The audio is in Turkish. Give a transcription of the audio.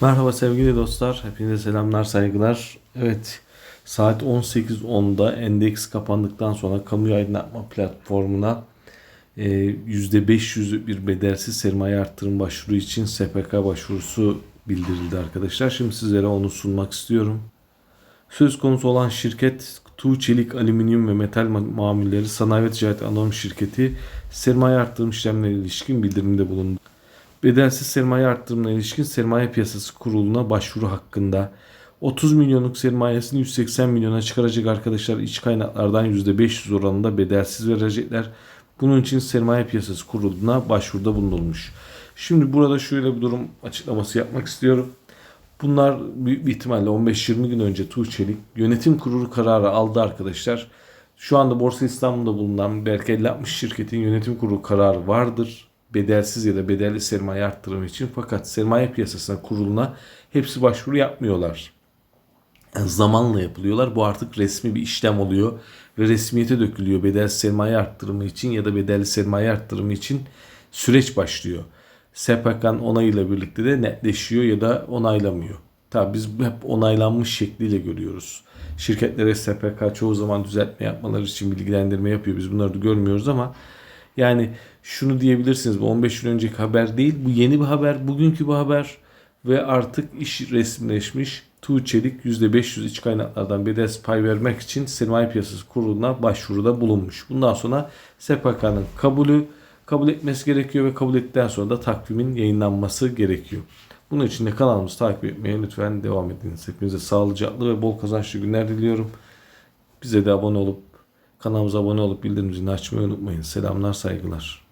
Merhaba sevgili dostlar. Hepinize selamlar, saygılar. Evet, saat 18.10'da endeks kapandıktan sonra kamu aydınlatma platformuna e, %500 bir bedelsiz sermaye arttırım başvuru için SPK başvurusu bildirildi arkadaşlar. Şimdi sizlere onu sunmak istiyorum. Söz konusu olan şirket Tuğ Çelik Alüminyum ve Metal Ma- Mamulleri Sanayi ve Ticaret Anonim Şirketi sermaye arttırım işlemlerine ilişkin bildirimde bulundu. Bedelsiz sermaye arttırımına ilişkin sermaye piyasası kuruluna başvuru hakkında 30 milyonluk sermayesini 180 milyona çıkaracak arkadaşlar iç kaynaklardan %500 oranında bedelsiz verecekler. Bunun için sermaye piyasası kuruluna başvuruda bulunulmuş. Şimdi burada şöyle bir durum açıklaması yapmak istiyorum. Bunlar büyük bir ihtimalle 15-20 gün önce Tuğçelik yönetim kurulu kararı aldı arkadaşlar. Şu anda Borsa İstanbul'da bulunan belki 50-60 şirketin yönetim kurulu kararı vardır. Bedelsiz ya da bedelli sermaye arttırımı için. Fakat sermaye piyasasına kuruluna hepsi başvuru yapmıyorlar. Yani zamanla yapılıyorlar. Bu artık resmi bir işlem oluyor ve resmiyete dökülüyor. Bedel sermaye arttırımı için ya da bedelli sermaye arttırımı için süreç başlıyor. SPK'nın onayıyla birlikte de netleşiyor ya da onaylamıyor. Tabi biz hep onaylanmış şekliyle görüyoruz. Şirketlere SPK çoğu zaman düzeltme yapmaları için bilgilendirme yapıyor. Biz bunları da görmüyoruz ama yani şunu diyebilirsiniz bu 15 gün önceki haber değil bu yeni bir haber bugünkü bir haber ve artık iş resimleşmiş. Tuğ Çelik %500 iç kaynaklardan bedelsiz pay vermek için sermaye piyasası kuruluna başvuruda bulunmuş. Bundan sonra SPK'nın kabulü kabul etmesi gerekiyor ve kabul ettikten sonra da takvimin yayınlanması gerekiyor. Bunun için de kanalımızı takip etmeye lütfen devam ediniz. Hepinize sağlıcaklı ve bol kazançlı günler diliyorum. Bize de abone olup kanalımıza abone olup bildirim zilini açmayı unutmayın. Selamlar, saygılar.